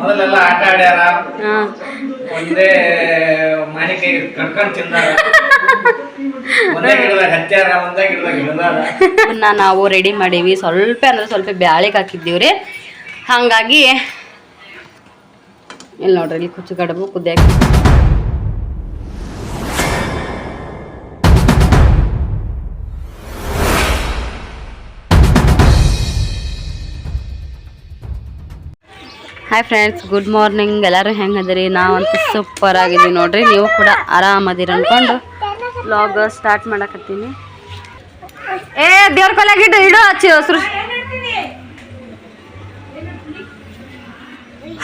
ಮೊದಲೆಲ್ಲ ಆಟ ಆಡ್ಯಾರ. ತಿಂದಾರ. ನಾವು ರೆಡಿ ಮಾಡೀವಿ. ಸ್ವಲ್ಪ ಅಂದ್ರೆ ಸ್ವಲ್ಪ ಬ್ಯಾಳಿಗೆ ಹಾಕಿದ್ದೀವ್ರಿ. ಹಂಗಾಗಿ ಹಾಗಾಗಿ ಇಲ್ಲಿ ನೋಡ್ರಿ ಇಲ್ಲಿ ಕುಚ್ಚು ಕಡುಬು ಕುದ್ಯಾಕ ಹಾಯ್ ಫ್ರೆಂಡ್ಸ್ ಗುಡ್ ಮಾರ್ನಿಂಗ್ ಎಲ್ಲರೂ ಹೆಂಗದಿರಿ? ನಾವಂತೂ ಸೂಪರ್ ಆಗಿದ್ದೀವಿ ನೋಡ್ರಿ. ನೀವು ಕೂಡ ಆರಾಮದಿರಿ ಅಂದ್ಕೊಂಡು ಬ್ಲಾಗ್ ಸ್ಟಾರ್ಟ್ ಮಾಡಕತ್ತೀನಿ. ಏ, ದೇವ್ರ ಕೊಲಾಗ ಇಡು ಇಡು ಹಚ್ಚಿ ಹಸ್ರು.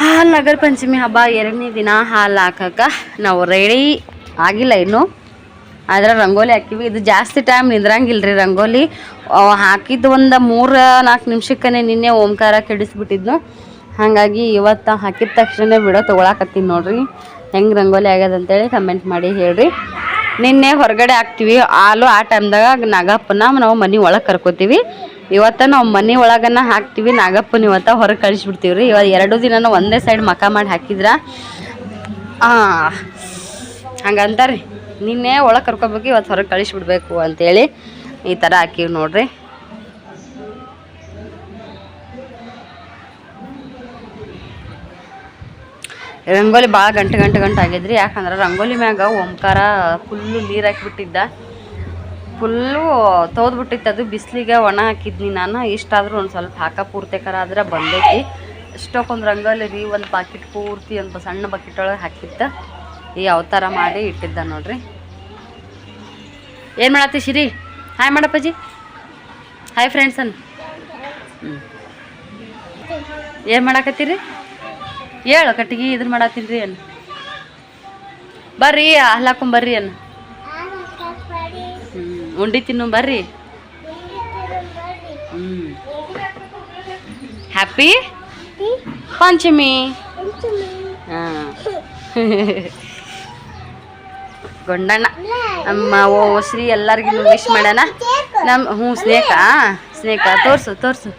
ಹಾಲು ನಗರ ಪಂಚಮಿ ಹಬ್ಬ ಎರಡನೇ ದಿನ ಹಾಲು ಹಾಕಕ್ಕ ನಾವು ರೆಡಿ ಆಗಿಲ್ಲ ಇನ್ನು. ಆದ್ರೆ ರಂಗೋಲಿ ಹಾಕಿವಿ. ಇದು ಜಾಸ್ತಿ ಟೈಮ್ ನಿಂದ್ರಂಗಿಲ್ರಿ ರಂಗೋಲಿ. ಹಾಕಿದ್ದು ಒಂದು ಮೂರು ನಾಲ್ಕು ನಿಮಿಷಕ್ಕನೆ ನಿನ್ನೆ ಓಂಕಾರ ಕೆಡಿಸ್ಬಿಟ್ಟಿದ್ನು ಹಾಗಾಗಿ ಇವತ್ತು ಹಾಕಿದ ತಕ್ಷಣ ವಿಡಿಯೋ ತೊಗೊಳಕತ್ತೀನಿ ನೋಡ್ರಿ. ಹೆಂಗೆ ರಂಗೋಲಿ ಆಗ್ಯದ ಅಂತೇಳಿ ಕಮೆಂಟ್ ಮಾಡಿ ಹೇಳ್ರಿ. ನಿನ್ನೆ ಹೊರಗಡೆ ಹಾಕ್ತೀವಿ. ಹಾಲು ಆ ಟೈಮ್ದಾಗ ನಾಗಪ್ಪನ ನಾವು ಮನೆ ಒಳಗೆ ಕರ್ಕೋತೀವಿ. ಇವತ್ತು ನಾವು ಮನೆ ಒಳಗನ ಹಾಕ್ತೀವಿ. ನಾಗಪ್ಪನ ಇವತ್ತು ಹೊರಗೆ ಕಳಿಸ್ಬಿಡ್ತೀವಿ ರೀ ಇವತ್ತು ಎರಡು ದಿನ ಒಂದೇ ಸೈಡ್ ಮಕ ಮಾಡಿ ಹಾಕಿದ್ರ. ಹಾಂ ಹಂಗಂತಾರ್ರಿ ನಿನ್ನೆ ಒಳಗೆ ಕರ್ಕೋಬೇಕು ಇವತ್ತು ಹೊರಗೆ ಕಳಿಸ್ಬಿಡ್ಬೇಕು ಅಂತೇಳಿ ಈ ಥರ ಹಾಕಿವಿ ನೋಡ್ರಿ. ರಂಗೋಲಿ ಭಾಳ ಗಂಟು ಗಂಟು ಗಂಟೆ ಆಗಿದ್ರಿ. ಯಾಕಂದ್ರೆ ರಂಗೋಲಿ ಮ್ಯಾಗ ಓಂಕಾರ ಫುಲ್ಲು ನೀರು ಹಾಕಿಬಿಟ್ಟಿದ್ದ. ಫುಲ್ಲು ತೋದ್ಬಿಟ್ಟಿತ್ತು ಅದು. ಬಿಸಿಲಿಗೆ ಒಣ ಹಾಕಿದ್ನಿ ನಾನು. ಇಷ್ಟಾದರೂ ಒಂದು ಸ್ವಲ್ಪ ಹಾಕ ಪೂರ್ತಿಕರ ಆದ್ರೆ ಬಂದೈತಿ. ಇಷ್ಟಕ್ಕೊಂದು ರಂಗೋಲಿ ರೀ, ಒಂದು ಪಾಕಿಟ್ ಪೂರ್ತಿ ಒಂದು ಸಣ್ಣ ಬಕೆಟ್ ಒಳಗೆ ಹಾಕಿತ್ತ ಈ ಅವತಾರ ಮಾಡಿ ಇಟ್ಟಿದ್ದ ನೋಡ್ರಿ. ಏನು ಮಾಡತ್ತಿ ಶಿರಿ? ಹಾಯ್ ಮಾಡಪ್ಪಾಜಿ. ಹಾಯ್ ಫ್ರೆಂಡ್ಸನ್ ಹ್ಞೂ ಏನು ಮಾಡಾಕತ್ತೀರಿ? ಹೇಳು, ಕಟ್ಟಿಗೆ ಇದನ್ನ ಮಾಡತ್ತೀನಿ ರೀ ಬರ್ರಿ ಬರ್ರಿ ಬರ್ರಿ ಏನು ಹ್ಮ್, ಉಂಡಿ ತಿನ್ನು ಬರ್ರಿ. ಹ್ಯಾಪಿ ಪಂಚಮಿ ಹಾಂ. ಗೊಂಡಣ್ಣ ನಮ್ಮ ಓ ಶ್ರೀ ಎಲ್ಲರಿಗೂ ವಿಶ್ ಮಾಡೋಣ. ನಮ್ಮ ಹ್ಞೂ ಸ್ನೇಕ ಸ್ನೇಕ ತೋರ್ಸು ತೋರ್ಸು.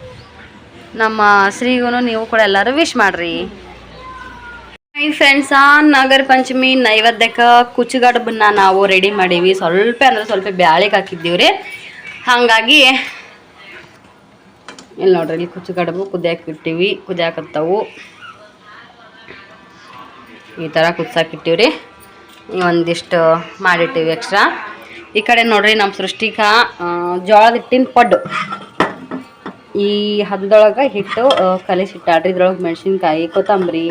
ನಮ್ಮ ಶ್ರೀಗೂ ನೀವು ಕೂಡ ಎಲ್ಲರೂ ವಿಶ್ ಮಾಡ್ರಿ. ಹೈ ಫ್ರೆಂಡ್ಸ್ ನಾಗರ ಪಂಚಮಿ ನೈವೇದ್ಯಕ್ಕೆ ಕುಚ್ಚುಗಡ್ಬನ್ನ ನಾವು ರೆಡಿ ಮಾಡೀವಿ. ಸ್ವಲ್ಪ ಅಂದ್ರೆ ಸ್ವಲ್ಪ ಬ್ಯಾಳಿಗೆ ಹಾಕಿದ್ದೀವಿ ರೀ. ಹಾಗಾಗಿ ಇಲ್ಲಿ ನೋಡ್ರಿ ಇಲ್ಲಿ ಕುಚ್ಚುಗಡ್ಬು ಕುದಿಯಾಕೆ ಬಿಟ್ಟಿವಿ ಕುದಿಯಾಕತ್ತವು. ಈ ಥರ ಕುದಿಸಾಕಿಟ್ಟಿವಿ ರೀ. ಒಂದಿಷ್ಟು ಮಾಡಿಟ್ಟಿವಿ ಎಕ್ಸ್ಟ್ರಾ ಈ ಕಡೆ ನೋಡ್ರಿ ನಮ್ಮ ಸೃಷ್ಟಿಕ ಆ, ಜೋಳದ ಹಿಟ್ಟಿನ ಪಡ್ಡು. ಈ ಹದದೊಳಗೆ ಹಿಟ್ಟು ಆ, ಕಲಿಸಿಟ್ಟಾಡ್ರಿ ಇದ್ರೊಳಗೆ ಮೆಣಸಿನ್ಕಾಯಿ ಕೊತ್ತಂಬರಿ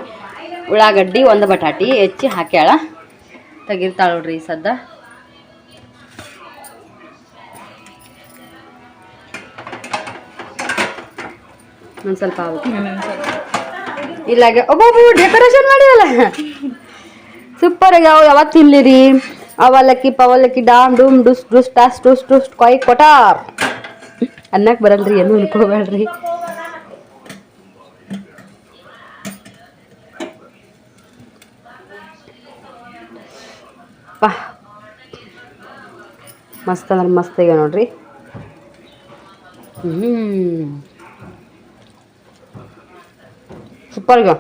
ಉಳ್ಳಾಗಡ್ಡಿ ಒಂದು ಬಟಾಟಿ ಹೆಚ್ಚಿ ಹಾಕ್ಯಾಳ. ತೆಗಿರ್ತಾಳ ನೋಡ್ರಿ ಸದ್ದ. ಒಂದು ಸ್ವಲ್ಪ ಇಲ್ಲಾಗೆ ಒಬ್ಬೊಬ್ಬ ಡೆಕೋರೇಷನ್ ಮಾಡಿದಲ್ಲ ಸೂಪರ್ ಆಗ್ಯಾವ ಯಾವತ್ತು ತಿನ್ಲಿರಿ? ಅವಲಕ್ಕಿ, ಪವಲಕ್ಕಿ, ಡಾಮ್, ಡೂಮ್, ಡುಸ್ ಡುಸ್, ಟಾಸ್, ಡುಸ್ ಡುಸ್, ಕೊಯ್, ಕೊಟಾರ್. ಅನ್ನಕ್ಕೆ ಬರಲ್ರಿ, ಏನು ಅನ್ಕೋಬೇಡ್ರಿ. ಮಸ್ತ್ ಅಂದ್ರೆ ಮಸ್ತ್ ಈಗ ನೋಡ್ರಿ. ಹ್ಞೂ ಸೂಪರ್ ಈಗ.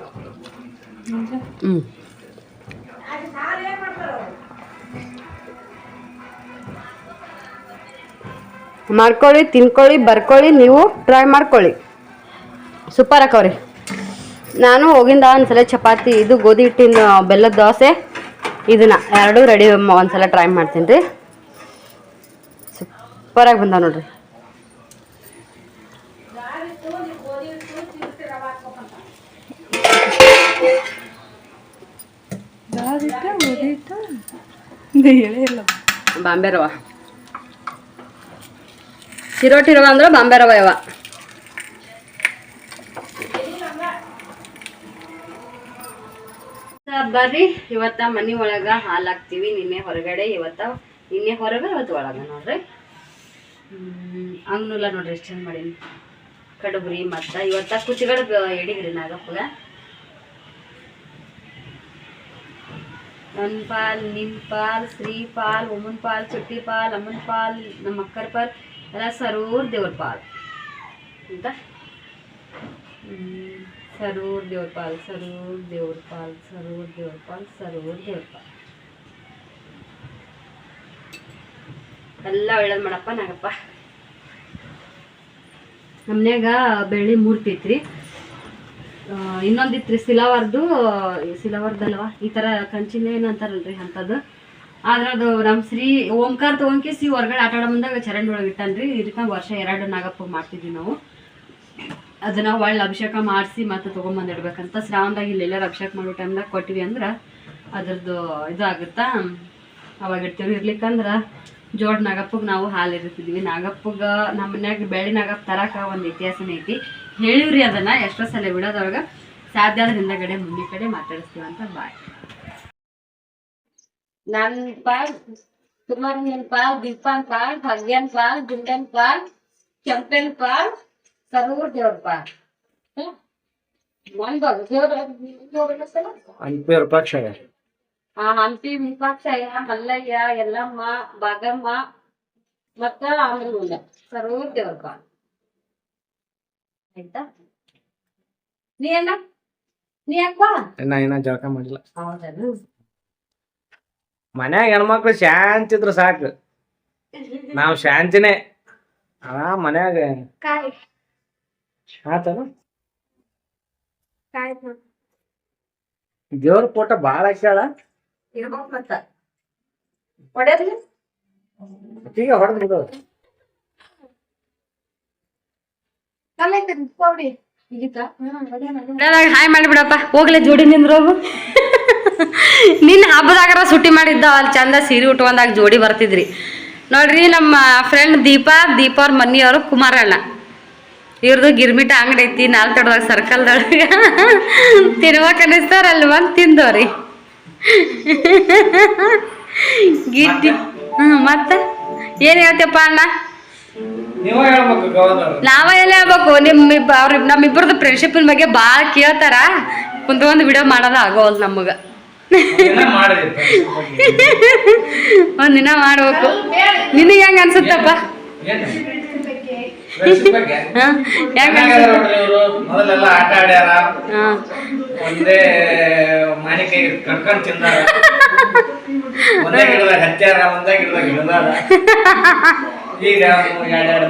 ಮಾಡ್ಕೊಳ್ಳಿ, ತಿನ್ಕೊಳ್ಳಿ, ಬರ್ಕೊಳ್ಳಿ, ನೀವು ಟ್ರೈ ಮಾಡ್ಕೊಳ್ಳಿ. ಸೂಪರ್ ಹಾಕವ್ರಿ ನಾನು ಹೋಗಿಂದ ಒಂದ್ಸಲ ಚಪಾತಿ, ಇದು ಗೋಧಿ ಹಿಟ್ಟಿನ ಬೆಲ್ಲದ ದೋಸೆ, ಇದನ್ನ ಎರಡು ರೆಡಿ ಒಂದ್ಸಲ ಟ್ರೈ ಮಾಡ್ತೀನಿ ರೀ. ಸೂಪರಾಗಿ ಬಂದ ನೋಡ್ರಿ. ಬಾಂಬೆ ರವ. ಚಿರೋಟಿ ರವ ಅಂದ್ರೆ ಬಾಂಬೆ ರವ ಯವ. ಬರ್ರಿ. ಇವತ್ತ ಮನಿ ಒಳಗ ಹಾಲು ಹಾಕ್ತಿವಿ. ನಿನ್ನೆ ಹೊರಗಡೆ, ಇವತ್ತ, ನಿನ್ನೆ ಹೊರಗೆ, ಇವತ್ತು ಒಳಗ ನೋಡ್ರಿ. ಹ್ಮ್ ಅಂಗ್ನೂಲ ನೋಡ್ರಿ ಎಷ್ಟು ಚಂದ ಮಾಡೀನಿ. ಕಡುಬ್ರಿ, ಮತ್ತ ಇವತ್ತ ಕುಚಿಗಡ್ಬ ಎಡಿಗ್ರಿ ನಾಗಪ್ಪಗ. ನನ್ನ ಪಾಲ್ ನಿಮ್ಮ ಪಾಲ್ ಶ್ರೀ ಪಾಲ್ ಒಮ್ಮನ್ ಪಾಲ್ ಚುಟ್ಟಿ ಪಾಲ್ ಅಮ್ಮನ ಪಾಲ್ ನಮ್ಮ ಅಕ್ಕರ ಪಾಲ್ ಎಲ್ಲ ಸರೂರ್ ದೇವ್ರ ಪಾಲ್ ಅಂತ ಹ್ಮ್. ಸರೂರ್ ದೇವ್ರ ಪಾಲ್ ಸರೂರ್ ದೇವ್ರ ಪಾಲ್ ಸರೂರ್ ದೇವ್ರ ಪಾಲ್ ಸರೂರ್ ದೇವ್ರ ಪಾಲ್ ಎಲ್ಲ ಒಳ್ಳೇದು ಮಾಡಪ್ಪ, ನಾಗಪ್ಪ. ನಮ್ಮನ್ಯಾಗ ಬೆಳ್ಳಿ ಮೂರ್ತಿ ಐತ್ರಿ ಇನ್ನೊಂದಿತ್ರಿ ಸಿಲವರ್ದು ಸಿಲವರ್ದಲ್ವ ಈ ಥರ ಕಂಚಿನ ಏನು ಅಂತಾರಲ್ರಿ ಅಂಥದ್ದು. ಆದ್ರೆ ಅದು ನಮ್ಮ ಶ್ರೀ ಓಂಕಾರ ತೊಗೊಂಕೇಸಿ ಹೊರಗಡೆ ಆಟ ಆಡೋ ಮುಂದಾಗ ಚರಂಡಿ ಒಳಗೆ ಇಟ್ಟನ್ರಿ. ಇದಕ್ಕೆ ವರ್ಷ ಎರಡು ನಾಗಪ್ಪ ಮಾಡ್ತಿದ್ವಿ ನಾವು. ಅದನ್ನ ಒಳ್ಳೆ ಅಭಿಷೇಕ ಮಾಡಿಸಿ ಮತ್ತೆ ತೊಗೊಂಬಂದಿಡ್ಬೇಕಂತ ಶ್ರಾವಣದಾಗ ಇಲ್ಲಿ ಎಲ್ಲರೂ ಅಭಿಷೇಕ ಮಾಡೋ ಟೈಮ್ದಾಗ ಕೊಟ್ಟಿವಿ ಅಂದ್ರೆ ಅದ್ರದ್ದು ಇದು ಆಗುತ್ತಾ? ಅವಾಗ ಇಡ್ತೀವಿ ಇರ್ಲಿಕ್ಕಂದ್ರೆ. ಜೋಡ್ ನಾಗಪ್ಪಗೆ ನಾವು ಹಾಲು ಇರ್ತಿದ್ವಿ ನಾಗಪ್ಪಗ ನಮ್ಮ ಮನ್ಯಾಗ ಬೆಳೆ ನಾಗಪ್ಪ ತರಕ ಒಂದು ಇತಿಹಾಸನೇ ಐತಿ. ಹೇಳಿವ್ರಿ ಅದನ್ನ ಎಷ್ಟೋ ಸಲ ಬಿಡೋದೊಳಗ ಸಾಧ್ಯ ಆದ್ರೆ ಹಿಂದಗಡೆ ಮುಂದೆ ಕಡೆ ಮಾತಾಡಿಸ್ತೀವಿ ಅಂತ ಬಾಯ್. ನನ್ ಪಾಲ್ ಸುಮಾರಿನ ಪಾಲ್ ದೀಪಾನ್ ಪಾಲ್ ಭಗ್ಯನ್ ಪಾಲ್ ಗುಂಡನ್ ಪಾಲ್ ಕೆಂಪನ್ ಪಾಲ್ ಸರೂರ್ ದೇವ್ರ ಪಾಲ್ ಒಂದ್ ದೇವ್ರ ಅನ್ಪೇರ್ ಪಕ್ಷ ಆ ಹಂಪಿ ವಿಪಾಕ್ಷಯ್ಯ ಮಲ್ಲಯ್ಯ ಯಲ್ಲಮ್ಮ ಬಾಗಮ್ಮ ಮತ್ತ ಆಮೇಲೆ ಸರೂರ್ ದೇವ್ರ ಪಾಲ್ ಆಯ್ತಾ? ನೀ ಅಣ್ಣ? ನೀ ಯಾಕ ಬಾ ಇನ್ನ ಜಳಕ ಮಾಡಿಲ್ಲ. ಹೌದನು. ಮನ್ಯಾಗ ಹೆಣ್ಮಕ್ಳು ಶಾಂತಿ ಇದ್ರು ಸಾಕು. ನಾವ್ ಶಾಂತಿನೇ. ಆರಾಮ್ ಮನ್ಯಾಗ ಕಾಯ್. ಆತನ ಕಾಯ್ ದೇವ್ರ ಫೋಟೋ ಬಾಳ ಹಾಕ್ಯಾಳ ಇರ್ಬೇಕು ಮತ್ತ. ಹೊಡೆದ್ಲಿ ಈಗ ಹೊಡೆದ್ ಬಿಡು ಹಾಯ್ ಮಾಡಿಬಿಡಪ್ಪ ಹೋಗ್ಲಿ ಜೋಡಿ ನಿಂದ್ರೋಗು. ನಿನ್ನ ಹಬ್ಬದಾಗರ ಸುಟ್ಟಿ ಮಾಡಿದ್ದ ಅಲ್ಲಿ ಚಂದ ಸೀರೆ ಉಟ್ಕೊಂಡಾಗ ಜೋಡಿ ಬರ್ತಿದ್ರಿ. ನೋಡ್ರಿ ನಮ್ಮ ಫ್ರೆಂಡ್ ದೀಪಾ ದೀಪ ಅವ್ರ ಕುಮಾರ ಅಣ್ಣ ಇವ್ರದ್ದು ಗಿರ್ಮಿಟ ಅಂಗಡಿ ಐತಿ ನಾಲ್ಕಡ್ದಾಗ ಸರ್ಕಲ್ದೊಳಗ ತಿನ್ಬೇಕ ತಿನ್ಬೇಕನ್ನಿಸ್ತಾರ ಅಲ್ಲಿ ಬಂದು ತಿಂದವ್ರಿ. ಗಿಟ್ಟಿ ಹ್ಞೂ ಮತ್ತೆ? ಏನು ಹೇಳ್ತಪ್ಪ ಅಣ್ಣ? ನೀವ ಎಲ್ಲ ಹೇಳ್ಬೇಕು. ನಿಮ್ ಇಬ್ಬ- ಅವ್ರ ನಮ್ಮಿಬ್ಬರದ್ದು ಫ್ರೆಂಡ್ಶಿಪ್ ಬಗ್ಗೆ ಭಾಳ ಕೇಳ್ತಾರ. ಕುಂತ್ಕೊಂಡು ವಿಡಿಯೋ ಮಾಡೋದು ಆಗೋಲ್ ನಮಗ? ಒಂದಿನ ಮಾಡ್ಬೇಕು. ನಿನಗೆ ಹೆಂಗ ಅನ್ಸುತ್ತಪ್ಪ? ಮೊದಲೆಲ್ಲ ಆಟ ಆಡ್ಯಾರ. ಒಂದೇ ಮಾನಿಕೈ ಕಟ್ಕೊಂಡ್ ತಿಂದಾರ. ಒಂದೇ ಗಿಡದಾಗ ಹತ್ಯಾರ ಒಂದೇ ಗಿಡದಾಗ ಹಿಡ್ದಾರ ಈಗ ಎರಡೆರಡು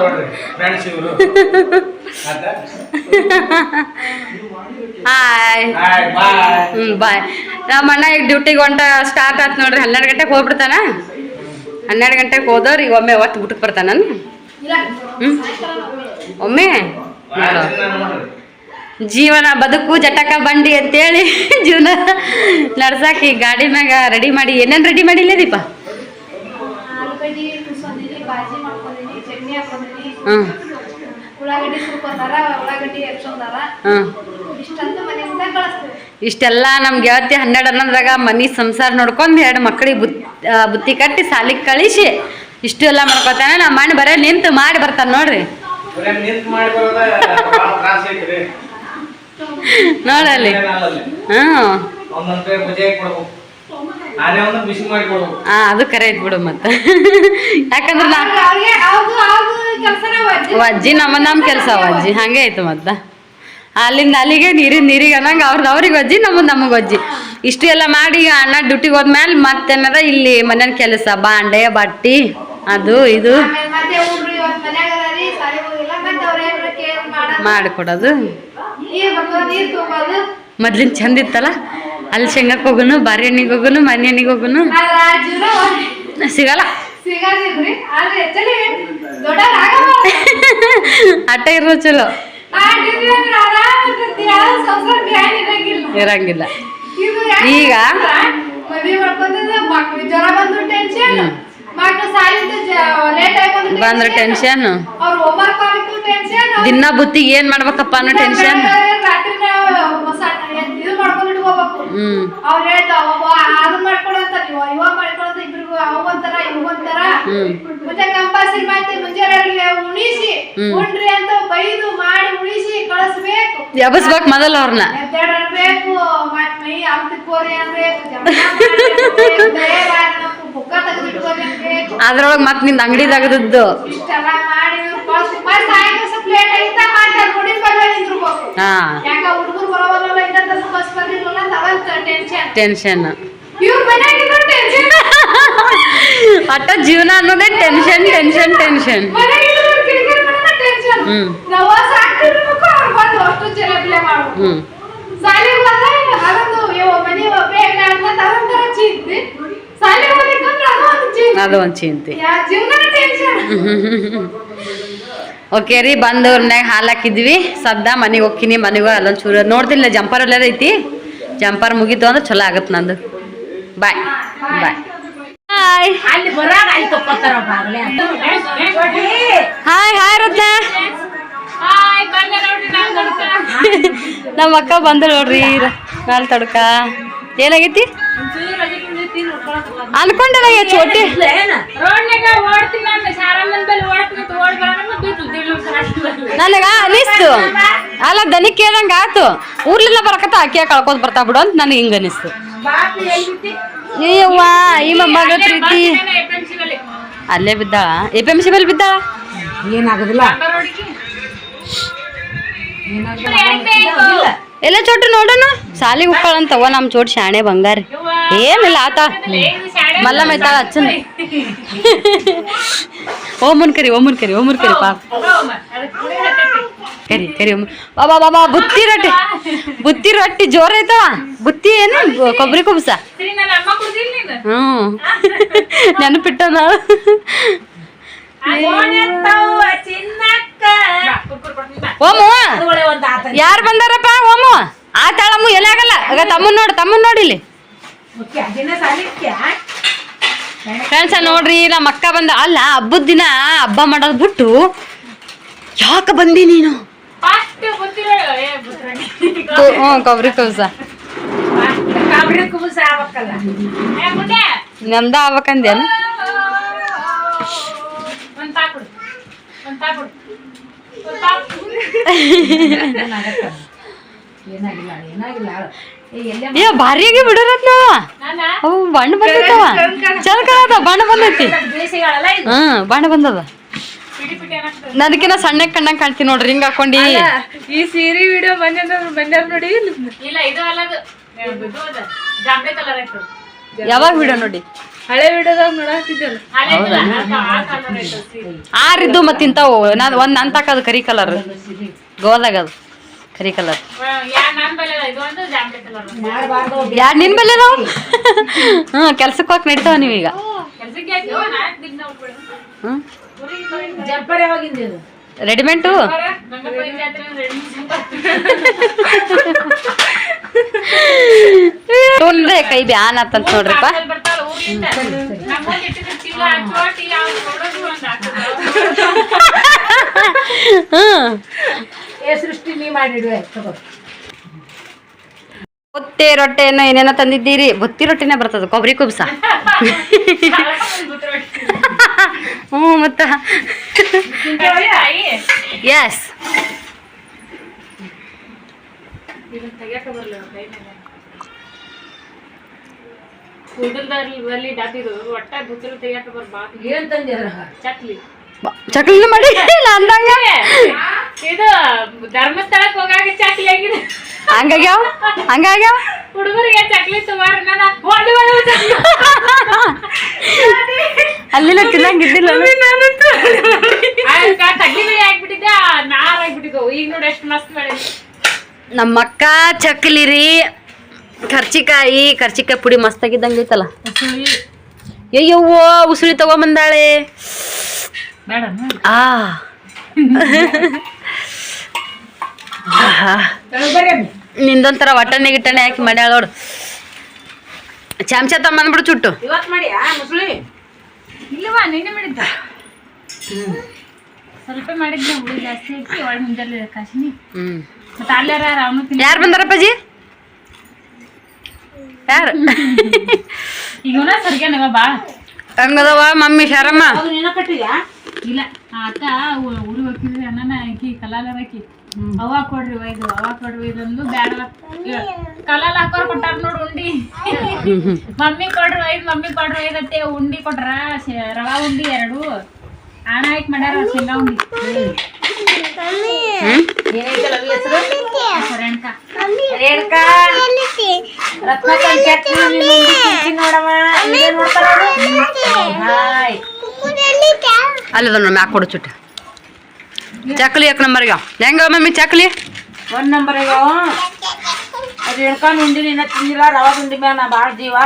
ನೋಡ್ರಿ ಫ್ರೆಂಡ್ಸ್ ಇವರು. ಬಾಯ್. ನಮ್ಮ ಅಣ್ಣ ಈಗ ಡ್ಯೂಟಿಗೆ ಹೊಂಟ ಸ್ಟಾರ್ಟ್ ಆಯ್ತು ನೋಡ್ರಿ. ಹನ್ನೆರಡು ಗಂಟೆಗೆ ಹೋಗ್ಬಿಡ್ತಾನ? ಹನ್ನೆರಡು ಗಂಟೆಗೆ ಹೋದವ್ರು ಈಗ ಒಮ್ಮೆ ಒತ್ತು ಬಿಟ್ಟಕ್ಕೆ ಬರ್ತಾನ ಹ್ಞೂ ಒಮ್ಮೆ? ಜೀವನ ಬದುಕು ಜಟಕ ಬಂಡಿ ಅಂತೇಳಿ ಜೀವನ ನಡ್ಸಾಕಿ ಗಾಡಿ ಮ್ಯಾಗ ರೆಡಿ ಮಾಡಿ. ಏನೇನು ರೆಡಿ ಮಾಡಿಲ್ಲ ದೀಪ? ಹ್ಞೂ ಇಷ್ಟೆಲ್ಲ ನಮ್ಗೆ ಗೆಳತಿ ಹನ್ನೆರಡು ಹನ್ನೊಂದ್ರಾಗ ಮನಿ ಸಂಸಾರ ನೋಡ್ಕೊಂಡು ಎರಡು ಮಕ್ಕಳಿಗೆ ಬುತ್ ಆ, ಬುತ್ತಿ ಕಟ್ಟಿ ಸಾಲಿಗೆ ಕಳಿಸಿ ಇಷ್ಟು ಎಲ್ಲ ಮಾಡ್ಕೊತಾನೆ. ನಮ್ಮ ಮಣ್ಣು ಬರೇ ನಿಂತು ಮಾಡಿ ಬರ್ತಾನೆ ನೋಡ್ರಿ. ನೋಡಲ್ಲಿ. ಹ್ಮ್. ಆ ಅದು ಕರೆ ಐತ್ ಬಿಡು ಮತ್ತ. ಯಾಕಂದ್ರೆ ಅಜ್ಜಿ ನಮ್ಮ ನಮ್ಮ ಕೆಲಸ ಅಜ್ಜಿ ಹಂಗೆ ಆಯ್ತು ಮತ್ತ. ಅಲ್ಲಿಂದ ಅಲ್ಲಿಗೆ ನೀರಿನ ನೀರಿಗೆ ಅನ್ನಂಗೆ ಅವ್ರದ್ದು ಅವ್ರಿಗೆ ಅಜ್ಜಿ ನಮ್ಮದು ನಮಗೆ ಅಜ್ಜಿ ಇಷ್ಟು ಎಲ್ಲ ಮಾಡಿ ಈಗ ಅಣ್ಣ ಡ್ಯೂಟಿಗೆ ಹೋದ್ಮೇಲೆ ಮತ್ತೇನದ ಇಲ್ಲಿ ಮನೇನ ಕೆಲಸ ಬಾಂಡೆ ಬಟ್ಟಿ ಅದು ಇದು ಮಾಡಿಕೊಡೋದು. ಮೊದ್ಲಿನ ಚಂದ ಇತ್ತಲ್ಲ? ಅಲ್ಲಿ ಶೇಂಗಕ್ಕೆ ಹೋಗುನು ಬಾರಿ ಹಣ್ಣಿಗೆ ಹೋಗುನು ಮನೆ ಹಣ್ಣಿಗೆ ಹೋಗುನು. ಸಿಗಲ್ಲ. ಅಟ್ಟ ಇರೋ ಚಲೋ. ಇರಂಗಿಲ್ಲ. ಈಗ? ಬಂದ್ರ ಟೆನ್ಷನ್ ದಿನ ಬುತ್ತಿ ಏನ್ ಮಾಡ್ಬೇಕಪ್ಪ ಅನ್ನೋ ಟೆನ್ಷನ್ ಹ್ಮ್. ಹ್ಮ್. ಮತ್ತೆ ಕಂಪಲ್ಸರಿ ಮತ್ತೆ ಮುಂಜಾನೆ ಉಣಿಸಿ. ಉಂಡ್ರಿ ಅಂತ ಬೈದು ಮಾಡಿ ಉಣಿಸಿ ಕಳಿಸ್ಬೇಕು. ಎಬಸ್ಬೇಕು ಮೊದಲ ಅವ್ರನ್ನ ಎದ್ದಾಡಬೇಕು ಮತ್ತೆ ಮತ್ ಮೈ ಅಂತಿಕ್ಕೋರಿ ಅನ್ಬೇಕು ಬುಕ್ಕ ತೆಗೆದಿಟ್ಕೋರಿ ಅನ್ಬೇಕು. ಅದ್ರೊಳಗೆ ಮತ್ತೆ ನಿಂದ ಅಂಗಡಿ ತೆಗೆದದ್ದು. ಇಷ್ಟೆಲ್ಲ ಮಾಡಿ ಇವ್ರು ಕಳ್ಸಿ ಮತ್ತೆ ಸಾಯಂಕಾಲ ಸ್ವಲ್ಪ ಲೇಟ್ ಆಗಿತ್ತ ಮಾಡ್ತಾರೆ ನೋಡಿ ಹಾ. ಯಾಕ ಹುಡುಗರು ಬರೋವಲ್ಲ ಇನ್ನೊಂದು ಬಸ್ ಬಂದಿರಲ್ಲ ಅಂತ ಅವಾಗ ಟೆನ್ಷನ್ ಟೆನ್ಷನ್ ಒಟ್ಟ ಜೀವನ ಅನ್ನೋದೇ ಟೆನ್ಷನ್ ಟೆನ್ಷನ್ ಟೆನ್ಷನ್ ಅದು ಒಂದು ಚಿಂತೆ. ಓಕೆ ರೀ ಬಂದವ್ರ ಮನ್ಯಾಗ ಹಾಲು ಹಾಕಿದ್ವಿ. ಸದ್ದ ಮನೆಗೆ ಹೋಗ್ತೀನಿ ಮನೆಗೆ ಅಲ್ಲೊಂದು ಚೂರು ನೋಡ್ತಿಲ್ಲ ಜಂಪರ್ ಅಲ್ಲೇ ಐತಿ? ಜಂಪರ್ ಮುಗೀತು ಅಂದ್ರೆ ಚಲೋ ಆಗತ್ತೆ ನಂದು. ಬಾಯ್ ಬಾಯ್ ಹಾಯ್ ಅಲ್ಲಿ ಬರಾಗ ಅಲ್ಲಿ ತಕ್ಕೋತಾರ ಬಾಗ್ಲೆ ಹಾಯ್ ಹಾಯ್ ರತ್ನ. ನಮ್ಮ ಅಕ್ಕ ಬಂದ್ ನೋಡ್ರಿ ನಾಲ್ ತಡಕ. ಏನಾಗೈತಿ? ಅನ್ಕೊಂಡಲ್ಲ ಚೋಟಿ. ನನಗ ಅನಿಸ್ತು. ಅಲ್ಲ ದನಿ ಕೇಳಂಗ ಆತು. ಊರ್ಲಿಲ್ಲ ಬರಕತ್ತ ಅಕ್ಕಿಯ ಕಳ್ಕೊಂಡ್ ಬರ್ತಾ ಬಿಡು ಅಂತ ನನಗೆ ಹಿಂಗ ಅನಿಸ್ತು. ಅಯ್ಯವ್ವ ಈ ಮೊಮ್ಮಗಳ ಪ್ರೀತಿ. ಅಲ್ಲೇ ಬಿದ್ದಾಳ ಎ ಪಿ ಎಂ ಸಿ ಬಲ್ಲಿ ಬಿದ್ದಾಳ ಏನಾಗುದಿಲ್ಲ. ಎಲ್ಲ ಚೋಟು ನೋಡೋಣ. ಸಾಲಿಗೆ ಉಕ್ಕಳಂತವ ನಮ್ಮ ಚೋಟ್ ಶಾಣೆ ಬಂಗಾರ. ಏನಿಲ್ಲ ಆತ. ಮಲ್ಲ ಮೈತಾಳ ಅಚ್ಚನ. ಓಮನ್ ಕರಿ ಓಮನ್ ಕರಿ ಓಮನ್ ಕರಿ ಪಾಪ. ಕರಿ ಬಾಬಾ ಬಾಬಾ ಬುತ್ತಿ ರೊಟ್ಟಿ. ಬುತ್ತಿ ರೊಟ್ಟಿ ಜೋರ್ ಐತವ ಬುತ್ತಿ ಏನು? ಕೊಬ್ಬರಿ ಕುಬ್ಸ. ನನ್ನ ಅಮ್ಮ ಕುಡ್ದಿಲ್ಲ ನೀನು? ಹ್ಞೂ. ನೆನಪಿಟ್ಟ ನಾವು ಓಮು ಒಳ್ಳೆ ಒಂದ್ ಆತ ಯಾರು ಬಂದಾರಪ್ಪ ಓಮು? ಆ ತಾಳಮ್ಮ ಎಲಾಗಲ್ಲ ಈಗ ತಮ್ಮನ್ ನೋಡಿ ತಮ್ಮನ್ ನೋಡಿ ದಿನ ಸಾಲಿಕ್ಯ. ಫ್ರೆಂಡ್ಸ ನೋಡ್ರಿ ನಮ್ಮ ಅಕ್ಕ ಬಂದ ಅಲ್ಲ ಹಬ್ಬದ ದಿನ ಹಬ್ಬ ಮಾಡೋದ್ ಬಿಟ್ಟು ಯಾಕೆ ಬಂದಿ ನೀನು? ಕೊಬ್ಬರಿ ಕುಬ್ಸ. ನಮ್ದ ಆಗ್ಬೇಕಂದೇನು ಒಂದ್ ತಾಕುಡು ಒಂದ್ ತಾಕುಡು ಏನಾಗಿಲ್ಲ ಏನಾಗಿಲ್ಲ. ಏ ಭಾರಿಯಾಗಿ ಬಿಡೋರತ್ ನಾವ. ನಾನ? ಅವು ಬಣ್ಣ ಬಂದೈತವ. ಚಂದ ಕಾಣದ ಬಣ್ಣ ಬಂದೈತಿ. ಹ್ಮ್ ಬಣ್ಣ ಬಂದದ. ನನಕಿನ ಸಣ್ಣ ಕಣ್ಣಂಗ್ ಕಾಣ್ತೀನಿ ನೋಡ್ರಿ ಹಿಂಗ ಹಾಕೊಂಡಿ. ಈ ಸೀರೆ ವಿಡಿಯೋ ನೋಡಿ ಇಲ್ಲ. ಇದು ಯಾವಾಗ ವಿಡಿಯೋ ನೋಡಿ? ಹಳೆ ವಿಡಿಯೋದಾಗ ನೋಡಾತಿದ್ದಲ್ಲ ಆರಿದ್ದು ಮತ್ತ ಇಂತಾವು ನಾನ್ ಒಂದ್ ನನ್ ತಾಕದು ಕರಿ ಕಲರ್ ಗೋಲ್ದಾಗ ಅದು ಕರಿ ಕಲರ್ ಯಾ ನಾನ್ ಬಲ್ಲ ಇದು ಒಂದು ಜಾಂಬೆ ಕಲರ್ ಮಾಡಬಾರ್ದು ಯಾರು ನಿನ್ ಬಲ್ಲೆ ನಾವು ಹ್ಮ್ ಕೆಲ್ಸಕ್ಕೆ ಹೋಗಿ ನಡೀತಾವ ನೀವೀಗ. ಕೆಲ್ಸಕ್ಕೆ ಜಂಪರ್ ಯಾವಾಗಿಂದ ರೆಡಿಮೇಟು ತೊಂದ್ರೆ ಕೈ ಬ್ಯಾನ್ ಆತಂತ ನೋಡ್ರಿಪ್ಪ. ಬುತ್ತಿ ರೊಟ್ಟೆ ಏನೋ ಏನೇನೋ ತಂದಿದ್ದೀರಿ. ಬುತ್ತಿ ರೊಟ್ಟಿನೇ ಬರ್ತದ ಕೊಬ್ಬರಿ ಕುಬ್ಸ. ಹ್ಞೂ ಮತ್ತ. ಎಸ್ ಚಕ್ಲಿ. ಚಕ್ಲಿನ ಮಾಡಿ. ಅಂದಂಗ. ಇದು ಧರ್ಮಸ್ಥಳಕ್ಕೆ ಹೋಗಾಗ ಚಕ್ಲಿ ಆಗಿದೆ ಹಂಗಾಗ್ಯಾವ? ಹಂಗಾಗ್ಯಾವ? ಹುಡುಗರಿಗೆ ಚಕ್ಲಿ ಸುಮಾರು ನಾನು ಅಲ್ಲಿಲ್ಲ ತಿನ್ನಂಗಿದ್ದಿಲ್ಲ. ಆ ತಗ್ಲಿ ಮೇಲೆ ಹಾಕ್ಬಿಟ್ಟಿದ್ದೆ ನಾರ್ ಆಗ್ಬಿಟ್ಟಿದ್ವು. ಈಗ ನೋಡಿ ಎಷ್ಟು ಮಸ್ತ್ ಮಾಡಿ ನಮ್ಮ ಅಕ್ಕ ಚಕ್ಲಿ ರೀ ಕರ್ಚಿಕಾಯಿ ಕರ್ಚಿಕಾಯಿ ಪುಡಿ ಮಸ್ತ್ ಆಗಿದ್ದಂಗೆ ಐತಲ್ಲ. ಅಯ್ಯವ್ವೋ ಉಸುಳಿ ತಗೊಂಬಂದಾಳೆ. ಆ. ಆಹಾ. ನಿಂದೊಂಥರ ಒಟ್ಟನೆ ಗಿಟ್ಟನೆ ಹಾಕಿ ಮನ್ಯಾಗ ನೋಡು. ಚಮಚ ತಮ್ಮಂದ್ಬಿಡು ಚುಟ್ಟು. ಇಲ್ಲವಾ ನಿನ್ನೆ ಮಾಡಿದ್ದ. ಸ್ವಲ್ಪ ಮಾಡಿದ್ದೆ ಹುಳಿ ಜಾಸ್ತಿ ಹಾಕಿ ಒಳಗೆ ಮುಂಜಾನೆ ಕಾಶಿನಿ. ಹ್ಮ್. ಮತ್ತೆ ಅಲ್ಲಾರ ಅವನು ತಿನ್ನ ಯಾರು ಬಂದಾರಪ್ಪಾಜಿ ಯಾರು? ಈಗ ಬಾ. ಹಂಗದವ ಮಮ್ಮಿ ಶರಮ್ಮ. ಕಟ್ಟಿದ್ಯಾ? ಇಲ್ಲ ಆ ಅಕ್ಕ ಊ- ಊರಿಗೆ ಹೋಗ್ತಿದ್ರಿ ಅನ್ನ ಆಕಿ ಕಲಾಲರ್ ಹಾಕಿ ಅವ ಕೊಡ್ರಿ ಒಯ್ದು ಅವ ಕೊಡ್ರಿ ಇದೊಂದು ಬ್ಯಾಡ ಕಲಾಲ ಹಾಕೋರ್ ಕೊಟ್ಟಾರ ನೋಡು ಉಂಡಿ. ಮಮ್ಮಿ ಕೊಡ್ರಿ ಒಯ್ದು ಮಮ್ಮಿ ಕೊಡ್ರಿ ಒಯ್ದತ್ತೆ ಉಂಡಿ ಕೊಟ್ರ ಶೇ- ರವಾ ಉಂಡಿ ಎರಡು. ಆಣ ಹಾಕಿ ಮಾಡ್ಯಾರ ಶೇಂಗಾ ಉಂಡಿ. ಹ್ಮ್? ಏನೈತಲ್ಲ ಅವಿ ಹೆಸರು ರೇಣುಕಾ ರೇಣುಕಾ ರತ್ನಕಲ್ ಚಟ್ನಿ ನೀನು ಉಂಡಿ ತಿಂತೀನಿ ನೋಡಮ್ಮ ಇದೇ ನೋಡ್ತಾರ ಹಾಯ್. ಅಲ್ಲದ ನೋಡಿ ಮ್ಯಾಕ್ ಕೊಡು ಚುಟ್ಟ. ಚಕ್ಲಿ ಯಾಕೆ ನಂಬರ್ಗ ಹೆಂಗ ಮಮ್ಮಿ ಚಕ್ಲಿ? ಒಂದ್ ನಂಬರ್ ಆಗ್ಯಾವ. ಅದು ಹೇಳ್ಕೊಂಡು ಉಂಡಿ ನಿನ್ನ ತಿಂದಿಲ್ಲ ರವಾ ಉಂಡಿ ಮ್ಯಾಗ ನಾ ಭಾಳ ಜೀವ.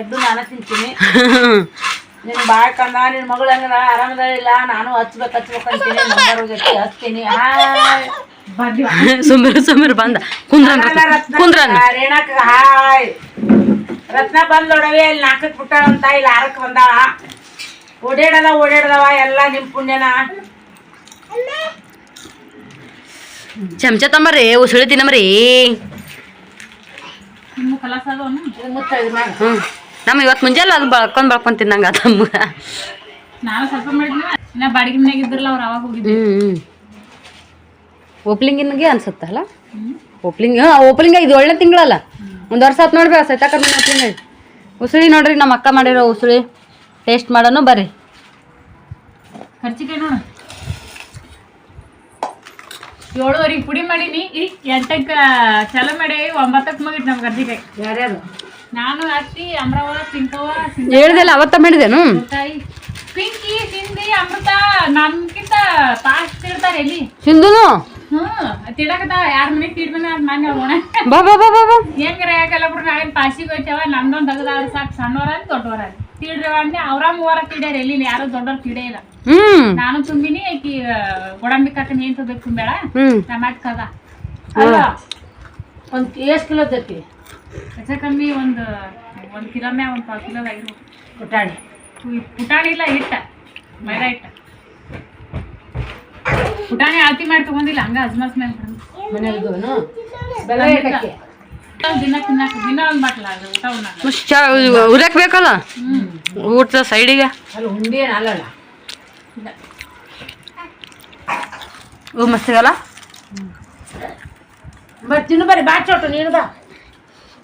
ಎಡ್ಡು ನಾನು ತಿಂತೀನಿ. ನಿನ್ ಬಾಳ ಕಂದ ನಿನ್ ಮಗಳು ಹೆಂಗದ? ಆರಾಮದ ಇಲ್ಲ? ನಾನು ಹಚ್ಬೇಕು ಹಚ್ಬೇಕು ಅಂತೀನಿ. ನಂಬರ್ ಜೊತೆ ಹಚ್ತೀನಿ. ಹಾಯ್. ಸುಮ್ಮಿರು ಸುಮ್ಮಿರು ಬಂದ. ಕುಂದ್ರನ್ ಕುಂದ್ರನ್. ರೇಣಕ್ಕ ಹಾಯ್. ರತ್ನ ಬಂದ್ ಇಲ್ಲಿ ನಾಲ್ಕಕ್ಕೆ ನಾಲ್ಕಕ್ ಬಿಟ್ಟಾಳಂತ ಇಲ್ಲಿ ಆರಕ್ಕೆ ಬಂದಾಳ. ಓಡಾಡದ ಓಡಾಡದವ ಎಲ್ಲ ನಿಮ್ ಪುಣ್ಯನ. ಚಮಚ ತಂಬರ್ರಿ ಉಸುಳಿ ತಿನ್ನಮ್ರಿ ಹ್ಞೂ ನಮ್ಮ ಇವತ್ತು ಮುಂಜಾನೆ ಅದು ಬಳ್ಕೊಂಡ್ ಬಳ್ಕೊಂಡ್ ತಿನ್ನಂಗ ತಮ್ಮ ನಾನು ಸ್ವಲ್ಪ ಮಾಡಿದ್ನ ಇನ್ನ ಬಾಡಿಗೆ ಮನ್ಯಾಗ ಇದ್ರಲ್ಲ ಅವ್ರು ಅವಾಗ ಹೋಗಿದ್ರು ಹ್ಞೂ ಓಪ್ಲಿಂಗಿನ್ಗೆ ಅನ್ಸುತ್ತಲ್ಲ? ಓಪ್ಲಿಂಗ್ ಹಾಂ ಓಪ್ಲಿಂಗ ಇದು ಒಳ್ಳೆ ತಿಂಗಳಲ್ಲ. ಒಂದು ವರ್ಷ ಹತ್ತು ನೋಡ್ಬೇಕು ಸೈತಾಕ ಓಪ್ಲಿಂಗ್ ಉಸುಳಿ ನೋಡ್ರಿ ನಮ್ಮ ಅಕ್ಕ ಮಾಡಿರೋ ಉಸುಳಿ. ಟೇಸ್ಟ್ ಮಾಡೋಣ ಬರ್ರಿ. ಖರ್ಚಿಗೆ ನೋಡು. ಏಳುವರೆಗೆ ಪುಡಿ ಮಾಡೀನಿ. ಈ ಎಂಟಕ್ಕೆ ಚಾಲು ಮಾಡಿ ಒಂಬತ್ತಕ್ಕೆ ಮುಗಿತು ನಮ್ಮ ಗರ್ಜಿಕಾಯಿ ಯಾರ್ಯಾರು? ನಾನು ಅತ್ತಿ ಅಮ್ರವ ಪಿಂಕವ್ವ ಹೇಳ್ದಲ್ಲ ಅವತ್ತ ಮಾಡಿದೇನು? ತಾಯಿ. ಪಿಂಕಿ ಸಿಂಧಿ ಅಮೃತ ನಮ್ಗಿಂತ ಫಾಸ್ಟ್ ಇರ್ತಾರೆ ಎಲ್ಲಿ ಸಿಂಧುನು? ಹ್ಮ್ ತಿಡಕತ್ತ ಯಾರ ಮನೆ ತಿಡ್ಮನೆ ಅದ್ ಮನೆ ಹೋಗೋಣ ಬಾ ಬಾ ಬಾ ಬಾ ಬಾ. ಹೆಂಗ್ರ ಯಾಕಲ್ಲ ಬಿಡ್ರಿ ನಾವೇನ್ ಪಾಸಿಗೆ ಹೋಯ್ತೇವ ನಮ್ದೊಂದು ತೆಗ್ದಾರ ಸಾಕು ಸಣ್ಣವರ ದೊಡ್ಡವರ ತಿಡ್ರವ ಅಂದ್ರೆ ಅವ್ರ ಮೂವರ ತಿಡ್ಯಾರ ಎಲ್ಲಿ ಯಾರು ದೊಡ್ಡವ್ರು ತಿಡೇ ಇಲ್ಲ. ಹ್ಮ್. ನಾನು ತುಂಬಿನಿ ಆಕಿ ಗೋಡಂಬಿ ಕಾಕನ ಏನ್ ತುಂಬಬೇಕು ತುಂಬೇಳ ಹ್ಮ್. ಟಮಾಟ್ ಕದ ಅಲ್ಲ ಒಂದ್ ಎಷ್ಟು ಕಿಲೋ ತತ್ತಿ ಹೆಚ್ಚ ಕಮ್ಮಿ ಒಂದು ಒಂದ್ ಕಿಲೋ ಮ್ಯಾ ಒಂದು ಪಾವು ಕಿಲೋ ಆಗಿರ್ಬೇಕು ಪುಟಾಣಿ. ಇಲ್ಲ ಹಿಟ್ಟ ಮೈದಾ ಹಿಟ್ಟ. ಪುಟಾಣಿ ಅಳತಿ ಮಾಡಿ ತಗೊಂಡಿಲ್ಲ ಹಂಗ ಅಜ್ಮಾಸ್ ಮೇಲೆ ಮನೆಗೆ ಚಾ ಉರಿಯಕ್ ಬೇಕಲ್ಲ ಊಟದ ಸೈಡಿಗೆ? ಅಲ್ಲಿ ಹುಂಡಿ ಏನು ಅಲ್ಲಲ್ಲ. ಇಲ್ಲ. ಇವು ಮಸ್ತ್ ಆಗಲ್ಲ ಬಟ್ ತಿನ್ನು ಬರ್ರಿ ಬಾ ಚೋಟು ನೀನು ಬಾ.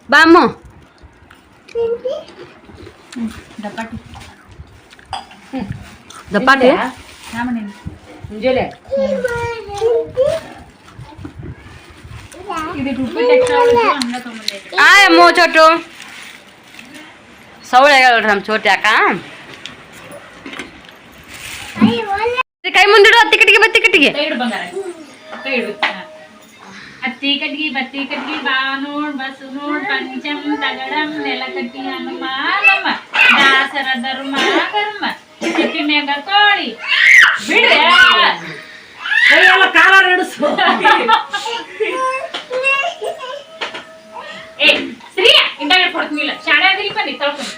ಬಾ ಅಮ್ಮ. ದಪ್ಪಾಟಿ. ದಪ್ಪಾಟಿ? ಮುಂಜಾನೆ ಇದು ಉಪ್ಪಿಟ್ಟು ಎಕ್ಸ್ಟ್ರಾ ಉಳಿತು ಹಂಗ ತೊಗೊಂಬಂದೆ ಆಯ್ ಅಮ್ಮ ಚೋಟು ಸೌಳೆ ಹೇಳ್ರಿ ನಮ್ಮ ಚೋಟ್ ಯಾಕ? ಕೈ ಮುಂದಿಡು ಹತ್ತಿ ಕಟ್ಟಿಗೆ ಬತ್ತಿ ಕಟ್ಟಿಗೆ. ಹತ್ತಿ ಕಟ್ಗಿ ಬತ್ತಿ ಕಟ್ಗಿ ಬಾ ನೋಡ್ ಬಸ್ ನೋಡ್ ಪಂಚಮ್ ತಗಡಂ ನೆಲ ಕಟ್ಟಿ ಹನುಮ ನಮ್ಮ ದಾಸರ ಧರ್ಮ ಕರ್ಮ ಮ್ಯಾಗ ಕೋಳಿ. ಬಿಡ್ರಿ. ಕೈ ಎಲ್ಲ ಕಾಲಾರ ಹಿಡಿಸು. ಏ ಶಾಣೆ ಬನ್ನಿ ತೊಳ್ಕೊಂಡು.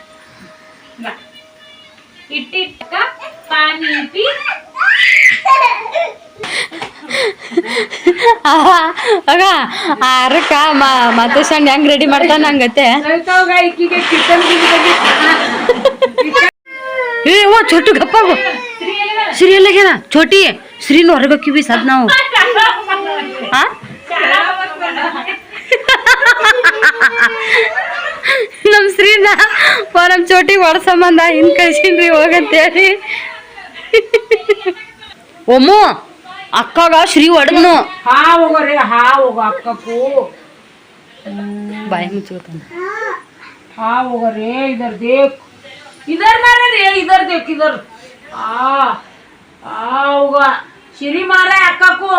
ಆಗ ಆರಕ್ಕ ಮತ್ತೆ ಸಣ್ಣ ಹೆಂಗ್ ರೆಡಿ ಮಾಡ್ತಾನ ಹಂಗತ್ತೆ? ಏ ಓ ಚೋಟು ಶ್ರೀ ಎಲ್ಲಾಗ್ಯಾನ ಚೋಟಿ. ಶ್ರೀನು ಹೊರಬೇಕಿವಿ ಸದ್ ನಾವು ಹಾ ನಮ್ ಶ್ರೀನ ಓ ನಮ್ ಚೋಟಿ ಹೊಡ ಸಂಬಂಧ ಹಿಂದ್ ಕಳ್ಸೀನ್ರಿ ಹೋಗಂತೇಳಿ ಒಮ್ಮು ಅಕ್ಕಾಗ ಶ್ರೀ ಹೊಡೆದ್ನು ಹಾ ಹೋಗೋರಿ ಹಾ ಹೋಗೋ ಅಕ್ಕಕ್ಕೂ ಬಾಯಿ ಮುಚ್ಕೋತಾನ ಹಾ ಹೋಗೋರಿ ಇದರ್ ದೇಕ್ ಇದರ್ ಮಾರ ರೀ ಇದರ್ ದೇಕ್ ಇದರ್ ಆ అవుగా సిరి మారే అక్కకు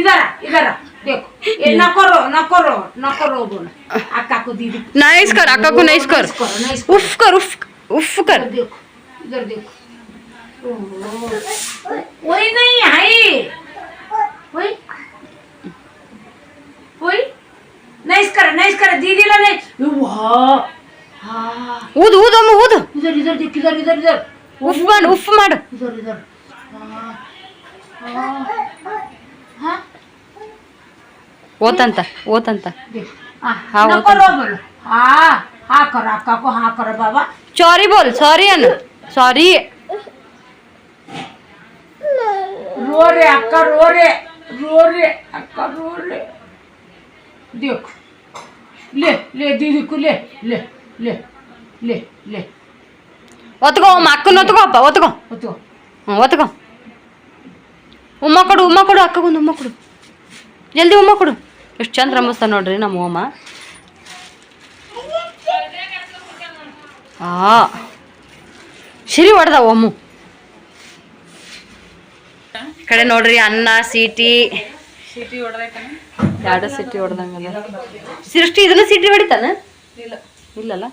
ఇదరా ఇదరా अक्का नाहीच कर अक्का को नाहीच कर. उफ कर उफ उफ कर. इधर देखो वही नहीं है वही वही नाहीच कर नाहीच कर दीदीला नाही. वाह हाँ ಊದು ಊದು ಅಮ್ಮ ಊದು इधर इधर देख इधर इधर इधर ಉಫ್ ಮಾಡು ಉಫ್ ಮಾಡು इधर इधर हाँ हाँ हाँ ಓತಂತ ಓತಂತ देख हाँ हाँ, वो ना तो- करो बोलो हाँ हाँ करो अक्का को हाँ करो बाबा ಸಾರಿ ಬೋಲ್ ಸಾರಿ ಅನ್ನು ಸಾರಿ रो रे अक्का रो रे रो रे अक्का रो रे देख ले ले दीदी को ले ले ಲೇ ಲೇ ಒತ್ಕೋ ಅಮ್ಮ ಅಕ್ಕನ ಒತ್ಕೋ ಅಪ್ಪ ಒತ್ಕೋ. ಹ್ಞೂ ಒತ್ಕೋ. ಉಮ್ಮ ಕೊಡು ಉಮ್ಮ ಕೊಡು ಅಕ್ಕಗೊಂದು ಉಮ್ಮ ಕೊಡು. ಜಲ್ದಿ ಉಮ್ಮ ಕೊಡು. ಎಷ್ಟು ಚಂದ ರಂಬಿಸ್ತಾನೆ ನೋಡ್ರಿ ನಮ್ಮ ಅಮ್ಮ ಆ. ಶಿರಿ ಹೊಡೆದ ಒಮ್ಮು ಕಡೆ ನೋಡ್ರಿ ಅನ್ನ ಸೀಟಿ. ಎರಡು ಸಿಟಿ ಹೊಡೆದಂಗಲ್ಲ. ಸೃಷ್ಟಿ ಇದನ್ನ ಸಿಟಿ ಹೊಡಿತಾನ? ಇಲ್ಲ. ಇಲ್ಲಲ್ಲ?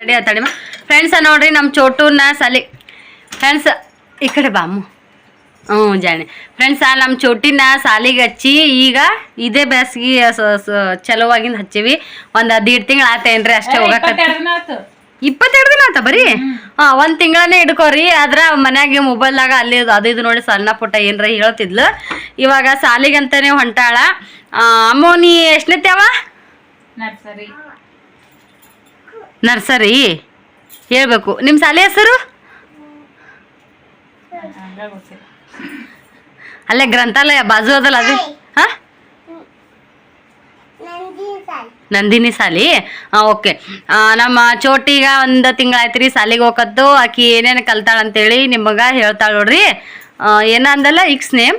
ತಡಿ ತಡಿಮ ಫ್ರೆಂಡ್ಸ ನೋಡ್ರಿ ನಮ್ಮ ಚೋಟೂರ್ನ ಸಲಿ. ಫ್ರೆಂಡ್ಸ್ ಈ ಕಡೆ ಬಾಮು ಹ್ಞೂ ಜಾಣಿ. ಫ್ರೆಂಡ್ಸ ನಮ್ಮ ಚೋಟಿನ ಸಾಲಿಗೆ ಹಚ್ಚಿ ಈಗ ಇದೇ ಬೇಸಿಗೆ ಚಲೋವಾಗಿಂದ ಹಚ್ಚಿವಿ. ಒಂದು ಹದಿನೆಂಟು ತಿಂಗಳು ಆತೇನ್ರಿ ಅಷ್ಟೇ ಹೋಗಕ್ಕೆ ಇಪ್ಪತ್ತೆರಡು ದಿನ ಆತು. ಬರೀ? ಹಾ ಒಂದ್ ತಿಂಗಳನ್ನೇ ಹಿಡ್ಕೋರಿ. ಆದ್ರೆ ಮನ್ಯಾಗ ಮೊಬೈಲ್ದಾಗ ಅಲ್ಲಿ ಅದು ಇದು ನೋಡಿ ಸಣ್ಣ ಪುಟ್ಟ ಏನರ ಹೇಳ್ತಿದ್ಲು. ಇವಾಗ ಸಾಲಿಗಂತಾನೆ ಹೊಂಟಾಳ. ಅಮ್ಮ ನೀ ನೀ ಎಷ್ಟನೇತ್ಯಾವ? ನರ್ಸರಿ. ನರ್ಸರಿ? ಹೇಳ್ಬೇಕು. ನಿಮ್ಮ ಶಾಲೆ ಹೆಸರು? ಅಲ್ಲೇ ಗ್ರಂಥಾಲಯ ಬಾಜು ಅದಲ್ಲ ಅದು? ಹಾ? ನಂದಿನಿ ಸಾಲಿ ಹಾಂ ಓಕೆ. ನಮ್ಮ ಚೋಟಿಗ ಒಂದು ತಿಂಗಳಾಯ್ತು ರೀ ಸಾಲಿಗೆ ಹೋಗತ್ತು ಆಕಿ ಏನೇನು ಕಲ್ತಾಳ ಅಂತೇಳಿ ನಿಮಗೆ ಹೇಳ್ತಾಳ ನೋಡ್ರಿ. ಏನಂದಲ್ಲ ಏನ ಅಂದಲ್ಲ? ಇಕ್ಸ್ ನೇಮ್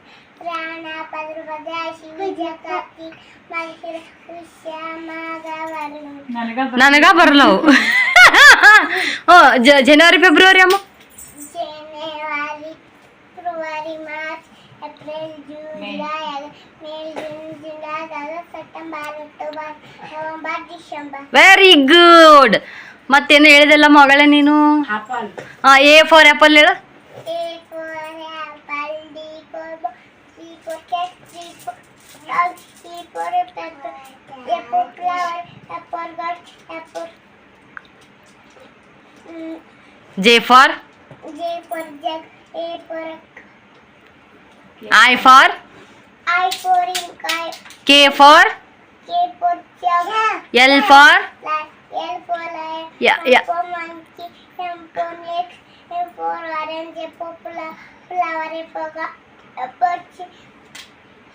ಪ್ರಾಣ ಪದ್ರಪದ ಶಿವಜ ವರುಣ ನನಗ ಓ ಜನವರಿ ಫೆಬ್ರವರಿ ಅಮ್ಮ. ವೆರಿ ಗುಡ್ ಮತ್ತೇನು ಹೇಳಿದಲ್ಲ ಮಗಳೇ ನೀನು ಆಪಲ್ ಎ ಫಾರ್ ಆ್ಯಪಲ್ ಹೇಳು তারপরে এরপর ফ্লাওয়ার এরপর গাছ এরপর J for J for Jack A for I for I for Inkai K for K for Jump L for L for Lion yeah, yeah. for Monkey M for Next M for Orange for Flower for Bird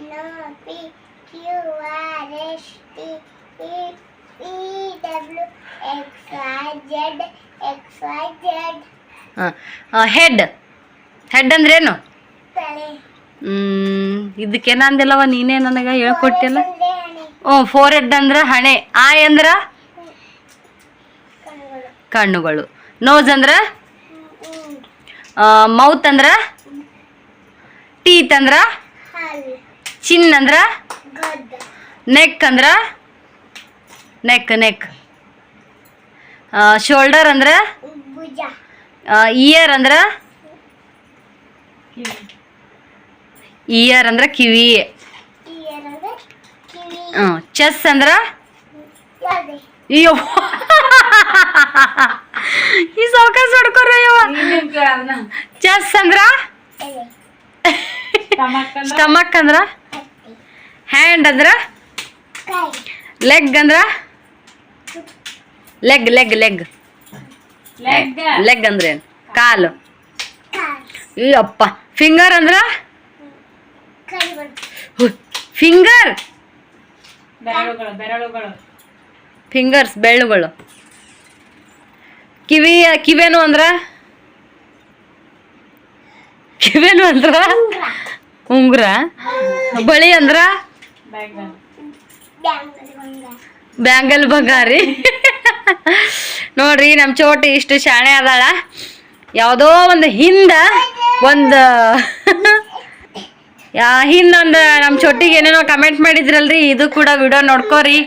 E. E P Q R S T U V W X Y Z X Y Z head head ಅಂದ್ರೇನು? ತಲೆ. ಹ್ಮ್ ಇದಕ್ಕೇನ ಅಂದಿಲ್ಲವ ನೀನೇ ನನಗೆ ಹೇಳ್ಕೊಟ್ಟಿಲ್ಲ. ಓ ಹ್ಞೂ four head ಅಂದ್ರೆ ಹಣೆ. ಆಯ್ ಅಂದ್ರ? ಕಣ್ಣುಗಳು. Nose ಅಂದ್ರ? ಮೌತ್ ಅಂದ್ರ? ಟೀತ್ ಅಂದ್ರ? ಚಿನ್ ಅಂದ್ರ? ನೆಕ್ ಅಂದ್ರ? Neck neck. ಶೋಲ್ಡರ್ ಅಂದ್ರ? ಭುಜ. ಇಯರ್ ಅಂದ್ರ? ಇಯರ್ ಅಂದ್ರ ಕಿವಿ. ಇಯರ್ ಅಂದ್ರೆ ಕಿವಿ. ಚೆಸ್ ಅಂದ್ರ? ಅಯ್ಯೋ. ಈ ಸಾವಕಾಶ ಹೊಡ್ಕೊರಯ್ಯವ ಚೆಸ್ ಅಂದ್ರ? ಸ್ಟಮಕ್ ಅಂದ್ರ? ಹ್ಯಾಂಡ್ ಅಂದ್ರ? ಕೈ ಲೆಗ್ ಅಂದ್ರ? Leg leg leg leg leg ಅಂದ್ರೆ? ಕಾಲು. ಈ ಅಯ್ಯಪ್ಪ ಫಿಂಗರ್ ಅಂದ್ರ? ಫಿಂಗರ್ ಬೆರಳುಗಳು ಫಿಂಗರ್ಸ್ ಬೆಳ್ಳುಗಳು ಕಿವಿ ಕಿವೇನು ಅಂದ್ರ? ಕಿವೇನು ಅಂದ್ರ? ಉಂಗುರ. ಬಳಿ ಅಂದ್ರ? ಬ್ಯಾಂಗಲ್ ಬಂಗಾರ. ನೋಡ್ರಿ ನಮ್ಮ ಚೋಟಿ ಇಷ್ಟು ಶಾಣೆ ಅದಾಳ. ಯಾವುದೋ ಒಂದು ಹಿಂದ ಒಂದು ಯಾ ಹಿಂದೊಂದು ನಮ್ಮ ಚೊಟ್ಟಿಗೆ ಏನೇನೋ ಕಮೆಂಟ್ ಮಾಡಿದ್ರಲ್ರಿ, ಇದು ಕೂಡ ವಿಡಿಯೋ ನೋಡ್ಕೋರಿ.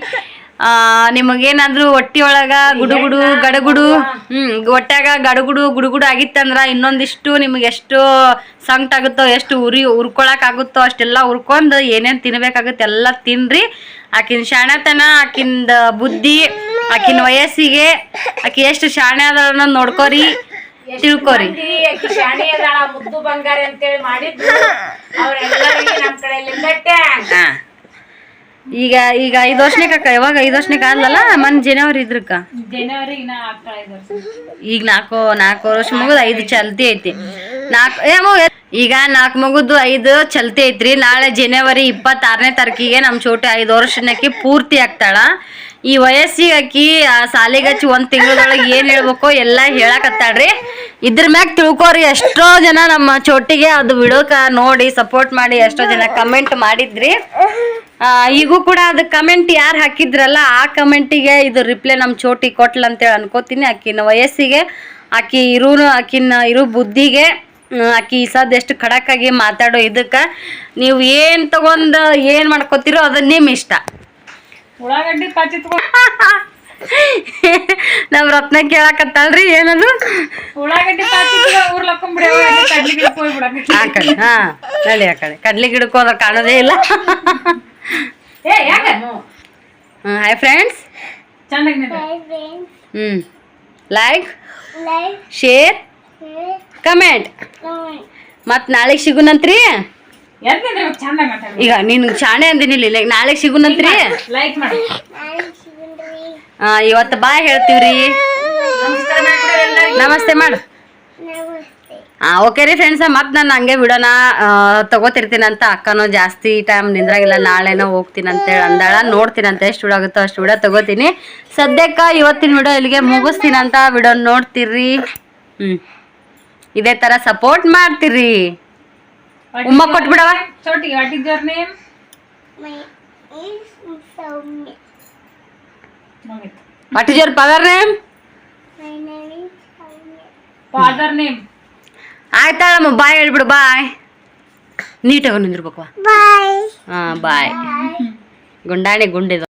ನಿಮಗೇನಾದ್ರೂ ಹೊಟ್ಟಿ ಒಳಗ ಗುಡುಗುಡು ಗಡಗುಡು? ಹ್ಮ್ ಹೊಟ್ಯಾಗ ಗಡಗುಡು ಗುಡುಗುಡು ಆಗಿತ್ತಂದ್ರ ಇನ್ನೊಂದಿಷ್ಟು ನಿಮ್ಗೆ ಎಷ್ಟು ಸಂಕಟ ಆಗುತ್ತೋ ಎಷ್ಟು ಉರಿ ಉರ್ಕೊಳಕ್ ಆಗುತ್ತೋ ಅಷ್ಟೆಲ್ಲ ಉರ್ಕೊಂಡು ಏನೇನ್ ತಿನ್ಬೇಕಾಗುತ್ತೆ ಎಲ್ಲ ತಿನ್ರಿ. ಆಕಿನ ಶಾಣತನ ಆಕಿಂದ ಬುದ್ಧಿ ಆಕಿನ ವಯಸ್ಸಿಗೆ ಆಕಿ ಎಷ್ಟು ಶಾಣೆ ಅದ ಅನ್ನೋದ್ ನೋಡ್ಕೋರಿ ತಿಳ್ಕೊರಿ. ಆಕಿ ಶಾಣಿ ಅದಾಳ ಮುದ್ದು ಬಂಗಾರ ಅಂತೇಳಿ ಮಾಡಿದ್ರು ಅವ್ರೆಲ್ಲರಿಗೆ ನಮ್ ಕಡೆ ಲಿಂಗಟ್ಟೆ ಹಾ. ಈಗ ಈಗ ಐದು ವರ್ಷನೇಕ ಯಾವಾಗ ಐದು ವರ್ಷನೇಕ ಅಲ್ಲಲ್ಲ ಮನ್ ಜನವರಿ ಇದ್ರಕ್ಕ. ಈಗ ನಾಲ್ಕು ನಾಲ್ಕು ವರ್ಷ ಮುಗಿದು ಐದು ಚಲ್ತಿ ಐತಿ. ನಾಲ್ಕು ಏಮೋ ಈಗ ನಾಲ್ಕು ಮಗುದು ಐದು ಚಲ್ತಿ ಐತ್ರಿ. ನಾಳೆ ಜನವರಿ ಇಪ್ಪತ್ತಾರನೇ ತಾರೀಕಿಗೆ ನಮ್ಮ ಚೋಟಿ ಐದು ವರ್ಷನಕ್ಕೆ ಪೂರ್ತಿ ಆಗ್ತಾಳ. ಈ ವಯಸ್ಸಿಗೆ ಆಕಿ ಆ ಸಾಲಿಗೆ ಹಚ್ಚಿ ಒಂದು ತಿಂಗಳದೊಳಗೆ ಏನು ಹೇಳ್ಬೇಕೋ ಎಲ್ಲ ಹೇಳಕತ್ತಾಳ್ರಿ. ಇದ್ರ ಮ್ಯಾಗ ತಿಳ್ಕೊರಿ ಎಷ್ಟೋ ಜನ ನಮ್ಮ ಚೋಟಿಗೆ ಅದು ಬಿಡೋಕ ನೋಡಿ ಸಪೋರ್ಟ್ ಮಾಡಿ ಎಷ್ಟೋ ಜನ ಕಮೆಂಟ್ ಮಾಡಿದ್ರಿ. ಈಗೂ ಕೂಡ ಅದು ಕಮೆಂಟ್ ಯಾರು ಹಾಕಿದ್ರಲ್ಲ ಆ ಕಮೆಂಟಿಗೆ ಇದು ರಿಪ್ಲೈ ನಮ್ಮ ಚೋಟಿ ಕೊಟ್ಲ ಅಂತೇಳಿ ಅನ್ಕೋತೀನಿ. ಆಕಿನ ವಯಸ್ಸಿಗೆ ಆಕಿ ಇರೂ ಆಕಿನ ಇರೋ ಬುದ್ಧಿಗೆ ಅಕ್ಕಿ ಈ ಸದ್ ಎಷ್ಟು ಖಡಕ್ಕಾಗಿ ಮಾತಾಡೋ ಇದಕ್ಕೆ ನೀವು ಏನು ತಗೊಂಡು ಏನು ಮಾಡ್ಕೋತಿರೋ ಅದು ನಿಮ್ಮ ಇಷ್ಟ. ಉಳ್ಳಾಗಡ್ಡಿ ಪಾಚಿ ನಮ್ಮ ರತ್ನ ಕೇಳಕತ್ತಾಳ್ರಿ ಏನದು? ಉಳ್ಳಾಗಡ್ಡಿ ಆ ಕಡೆ ಹಾ ನಡಿ ಆ ಕಡೆ. ಕಡ್ಲಿ ಗಿಡಕ್ಕೆ ಹೋದ್ರೆ ಕಾಣೋದೇ ಇಲ್ಲ. ಏ ಯಾಕ? ಹಾಯ್ ಫ್ರೆಂಡ್ಸ್ friends, ಹ್ಞೂ ಲೈಕ್ ಶೇರ್ ಕಮೆಂಟ್ ಮತ್ ಮತ್ತು ನಾಳೆಗೆ ಸಿಗುನಂತ್ರಿ ಈಗ ನೀನು ಚಾಣೆ ಅಂದಿನಿಲ್ಲ ನಾಳೆ ಸಿಗುನಂತ್ರಿ ಲೈಕ್ ಮಾಡಿ. ಇವತ್ತು ಬಾಯ್ ಹೇಳ್ತೀವ್ರಿ. ನಮಸ್ತೆ ಮಾಡು. ಓಕೆ ರೀ ಫ್ರೆಂಡ್ಸ ಮತ್ತೆ ನಾನು ಹಂಗೆ ಬಿಡೋಣ. ತಗೋತಿರ್ತೀನಂತ ಅಂತ ಅಕ್ಕನೂ ಜಾಸ್ತಿ ಟೈಮ್ ನಿಂದ್ರಾಗಿಲ್ಲ. ನಾಳೆನೋ ಹೋಗ್ತೀನಿ ಅಂತೇಳಿ ಅಂದಾಳ. ನೋಡ್ತೀನಿ ಅಂತ ಎಷ್ಟು ವಿಡಿಯೋ ಆಗುತ್ತೋ ಅಷ್ಟು ವಿಡಿಯೋ ತಗೋತೀನಿ. ಸದ್ಯಕ್ಕೆ ಇವತ್ತಿನ ವಿಡಿಯೋ ಇಲ್ಲಿಗೆ ಮುಗಿಸ್ತೀನಿ ಅಂತ ವಿಡಿಯೋ ನೋಡ್ತೀರಿ ಹ್ಞೂ ಇದೇ ಥರ ಸಪೋರ್ಟ್ ಮಾಡ್ತೀರಿ ಉಮ್ಮ ಕೊಟ್ಬಿಡವ ಚೋಟಿ what is your power name father name ಆಯ್ತಾಳಮ್ಮ bye ಹೇಳ್ಬಿಡು ಬಾಯ್. ನೀಟಾಗಿ ನಿಂದಿರ್ಬೇಕು. Bye. ಹಾಂ ಬಾಯ್. ಗುಂಡಾಣಿ ಗುಂಡಿದು.